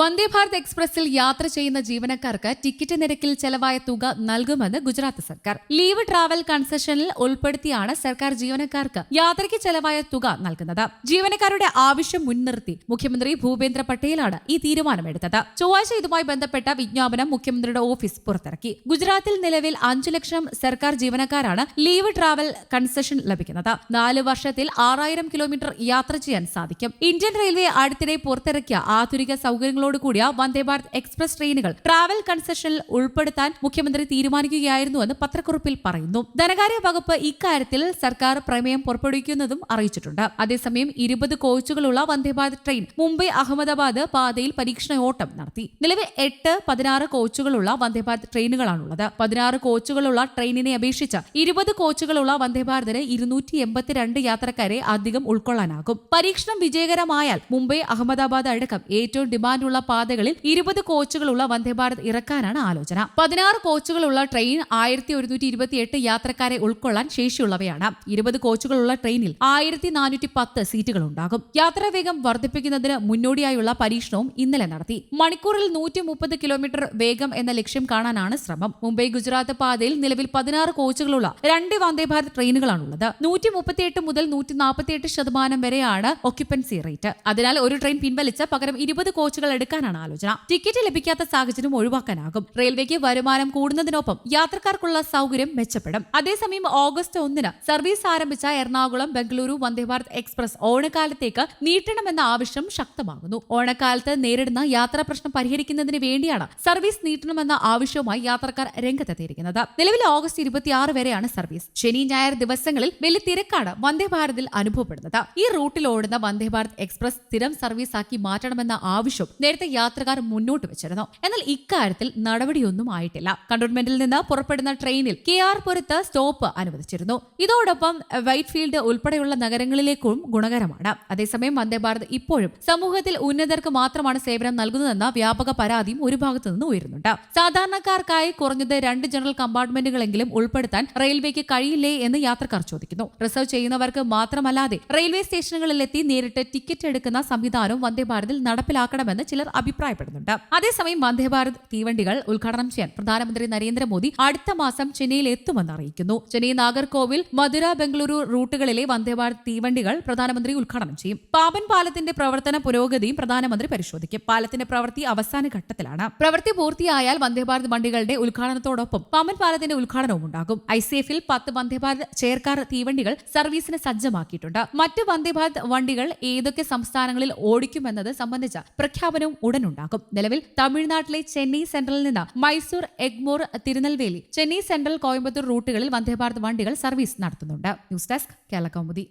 വന്ദേ ഭാരത് എക്സ്പ്രസിൽ യാത്ര ചെയ്യുന്ന ജീവനക്കാർക്ക് ടിക്കറ്റ് നിരക്കിൽ ചെലവായ തുക നൽകുമെന്ന് ഗുജറാത്ത് സർക്കാർ. ലീവ് ട്രാവൽ കൺസെഷനിൽ ഉൾപ്പെടുത്തിയാണ് സർക്കാർ ജീവനക്കാർക്ക് യാത്രയ്ക്ക് ചെലവായ തുക നൽകുന്നത്. ജീവനക്കാരുടെ ആവശ്യം മുൻനിർത്തി മുഖ്യമന്ത്രി ഭൂപേന്ദ്ര പട്ടേലാണ് ഈ തീരുമാനമെടുത്തത്. ചൊവ്വാഴ്ച ഇതുമായി ബന്ധപ്പെട്ട വിജ്ഞാപനം മുഖ്യമന്ത്രിയുടെ ഓഫീസ് പുറത്തിറക്കി. ഗുജറാത്തിൽ നിലവിൽ അഞ്ചു ലക്ഷം സർക്കാർ ജീവനക്കാരാണ് ലീവ് ട്രാവൽ കൺസെഷൻ ലഭിക്കുന്നത്. നാല് വർഷത്തിൽ ആറായിരം കിലോമീറ്റർ യാത്ര ചെയ്യാൻ സാധിക്കും. ഇന്ത്യൻ റെയിൽവേ അടുത്തിടെ പുറത്തിറക്കിയ ആധുനിക സൗകര്യങ്ങളോട് കൂടിയ വന്ദേ ഭാരത് എക്സ്പ്രസ് ട്രെയിനുകൾ ട്രാവൽ കൺസെഷനിൽ ഉൾപ്പെടുത്താൻ മുഖ്യമന്ത്രി തീരുമാനിക്കുകയായിരുന്നുവെന്ന് പത്രക്കുറിപ്പിൽ പറയുന്നു. ധനകാര്യ വകുപ്പ് ഇക്കാര്യത്തിൽ സർക്കാർ പ്രമേയം പുറപ്പെടുവിക്കുന്നതും അറിയിച്ചിട്ടുണ്ട്. അതേസമയം ഇരുപത് കോച്ചുകളുള്ള വന്ദേ ഭാരത് ട്രെയിൻ മുംബൈ അഹമ്മദാബാദ് പാതയിൽ പരീക്ഷണ ഓട്ടം നടത്തി. നിലവിൽ എട്ട് പതിനാറ് കോച്ചുകളുള്ള വന്ദേ ഭാരത് ട്രെയിനുകളാണുള്ളത്. പതിനാറ് കോച്ചുകളുള്ള ട്രെയിനിനെ അപേക്ഷിച്ച് ഇരുപത് കോച്ചുകളുള്ള വന്ദേ ഭാരതിന് ഇരുന്നൂറ്റി എൺപത്തിരണ്ട് യാത്രക്കാരെ അധികം ഉൾക്കൊള്ളാനാകും. പരീക്ഷണം വിജയകരമായാൽ മുംബൈ അഹമ്മദാബാദ് അടക്കം ഏറ്റവും ഡിമാൻഡുള്ള പാതകളിൽ ഇരുപത് കോച്ചുകളുള്ള വന്ദേഭാരത് ഇറക്കാനാണ് ആലോചന. പതിനാറ് കോച്ചുകളുള്ള ട്രെയിൻ ആയിരത്തി ഒരുന്നൂറ്റി ഇരുപത്തിയെട്ട് യാത്രക്കാരെ ഉൾക്കൊള്ളാൻ ശേഷിയുള്ളവയാണ്. ഇരുപത് കോച്ചുകളുള്ള ട്രെയിനിൽ ആയിരത്തി നാനൂറ്റി പത്ത് സീറ്റുകൾ ഉണ്ടാകും യാത്രാവേഗം വർദ്ധിപ്പിക്കുന്നതിന് മുന്നോടിയായുള്ള പരീക്ഷണവും ഇന്നലെ നടത്തി. മണിക്കൂറിൽ നൂറ്റി മുപ്പത് കിലോമീറ്റർ വേഗം എന്ന ലക്ഷ്യം കാണാനാണ് ശ്രമം. മുംബൈ ഗുജറാത്ത് പാതയിൽ നിലവിൽ പതിനാറ് കോച്ചുകളുള്ള രണ്ട് വന്ദേഭാരത് ട്രെയിനുകളാണുള്ളത്. നൂറ്റി മുപ്പത്തിയെട്ട് മുതൽ നൂറ്റി നാൽപ്പത്തിയെട്ട് ശതമാനം വരെയാണ് ഒക്യുപ്പൻസി റേറ്റ് അതിനാൽ ഒരു ട്രെയിൻ പിൻവലിച്ച് പകരം ഇരുപത് കോച്ചുകൾ എടുക്കാനാണ് ആലോചന. ടിക്കറ്റ് ലഭിക്കാത്ത സാഹചര്യം ഒഴിവാക്കാനാകും. റെയിൽവേക്ക് വരുമാനം കൂടുന്നതിനൊപ്പം യാത്രക്കാർക്കുള്ള സൗകര്യം മെച്ചപ്പെടും. അതേസമയം ഓഗസ്റ്റ് ഒന്നിന് സർവീസ് ആരംഭിച്ച എറണാകുളം ബംഗളൂരു വന്ദേ ഭാരത് എക്സ്പ്രസ് ഓണക്കാലത്തേക്ക് നീട്ടണമെന്ന ആവശ്യം ശക്തമാകുന്നു. ഓണക്കാലത്ത് നേരിടുന്ന യാത്രാ പ്രശ്നം പരിഹരിക്കുന്നതിന് വേണ്ടിയാണ് സർവീസ് നീട്ടണമെന്ന ആവശ്യവുമായി യാത്രക്കാർ രംഗത്തെത്തിയിരിക്കുന്നത്. നിലവിൽ ഓഗസ്റ്റ് ഇരുപത്തിയാറ് വരെയാണ് സർവീസ്. ശനി ഞായർ ദിവസങ്ങളിൽ വലിയ തിരക്കാണ് വന്ദേ ഭാരതിൽ അനുഭവപ്പെടുന്നത്. ഈ റൂട്ടിൽ ഓടുന്ന വന്ദേ ഭാരത് എക്സ്പ്രസ് സ്ഥിരം സർവീസ് ആക്കി മാറ്റണമെന്ന ആവശ്യം നേരത്തെ യാത്രക്കാർ മുന്നോട്ട് വെച്ചിരുന്നു. എന്നാൽ ഇക്കാര്യത്തിൽ നടപടിയൊന്നും ആയിട്ടില്ല. കണ്ടോൺമെന്റിൽ നിന്ന് പുറപ്പെടുന്ന ട്രെയിനിൽ കെ ആർ പുരത്ത് സ്റ്റോപ്പ് അനുവദിച്ചിരുന്നു. ഇതോടൊപ്പം വൈറ്റ് ഫീൽഡ് ഉൾപ്പെടെയുള്ള നഗരങ്ങളിലേക്കും ഗുണകരമാണ്. അതേസമയം വന്ദേ ഭാരത് ഇപ്പോഴും സമൂഹത്തിൽ ഉന്നതർക്ക് മാത്രമാണ് സേവനം നൽകുന്നതെന്ന വ്യാപക പരാതിയും ഒരു ഭാഗത്തു നിന്ന് ഉയരുന്നുണ്ട്. സാധാരണക്കാർക്കായി കുറഞ്ഞത് രണ്ട് ജനറൽ കമ്പാർട്ട്മെന്റുകളെങ്കിലും ഉൾപ്പെടുത്താൻ റെയിൽവേക്ക് കഴിയില്ലേ എന്ന് യാത്രക്കാർ ചോദിക്കുന്നു. റിസർവ് ചെയ്യുന്നവർക്ക് മാത്രമല്ലാതെ റെയിൽവേ സ്റ്റേഷനുകളിലെത്തി നേരിട്ട് ടിക്കറ്റ് എടുക്കുന്ന സംവിധാനവും വന്ദേ ഭാരതിൽ നടപ്പിലാക്കണമെന്ന് അഭിപ്രായപ്പെടുന്നുണ്ട്. അതേസമയം വന്ദേഭാരത് തീവണ്ടികൾ ഉദ്ഘാടനം ചെയ്യാൻ പ്രധാനമന്ത്രി നരേന്ദ്രമോദി അടുത്ത മാസം ചെന്നൈയിൽ എത്തുമെന്ന് അറിയിക്കുന്നു. ചെന്നൈ നാഗർകോവിൽ മധുര ബംഗളൂരു റൂട്ടുകളിലെ വന്ദേഭാരത് തീവണ്ടികൾ പ്രധാനമന്ത്രി ഉദ്ഘാടനം ചെയ്യും. പാപൻ പാലത്തിന്റെ പ്രവർത്തന പുരോഗതിയും പ്രധാനമന്ത്രി പരിശോധിക്കും. പാലത്തിന്റെ പ്രവൃത്തി അവസാന ഘട്ടത്തിലാണ്. പ്രവൃത്തി പൂർത്തിയായാൽ വന്ദേഭാരത് വണ്ടികളുടെ ഉദ്ഘാടനത്തോടൊപ്പം പാമ്പൻ പാലത്തിന്റെ ഉദ്ഘാടനവും ഉണ്ടാകും. ഐ സി എഫിൽ പത്ത് വന്ദേഭാരത് ചെയർകാർ തീവണ്ടികൾ സർവീസിന് സജ്ജമാക്കിയിട്ടുണ്ട്. മറ്റ് വന്ദേഭാരത് വണ്ടികൾ ഏതൊക്കെ സംസ്ഥാനങ്ങളിൽ ഓടിക്കുമെന്നത് സംബന്ധിച്ച ഉടൻ ഉടനുണ്ടാകും നിലവിൽ തമിഴ്നാട്ടിലെ ചെന്നൈ സെൻട്രലിൽ നിന്ന് മൈസൂർ എഗ്മോർ തിരുനെൽവേലി ചെന്നൈ സെൻട്രൽ കോയമ്പത്തൂർ റൂട്ടുകളിൽ വന്ദേഭാരത് വണ്ടികൾ സർവീസ് നടത്തുന്നുണ്ട്. News desk Kerala Kaumudi.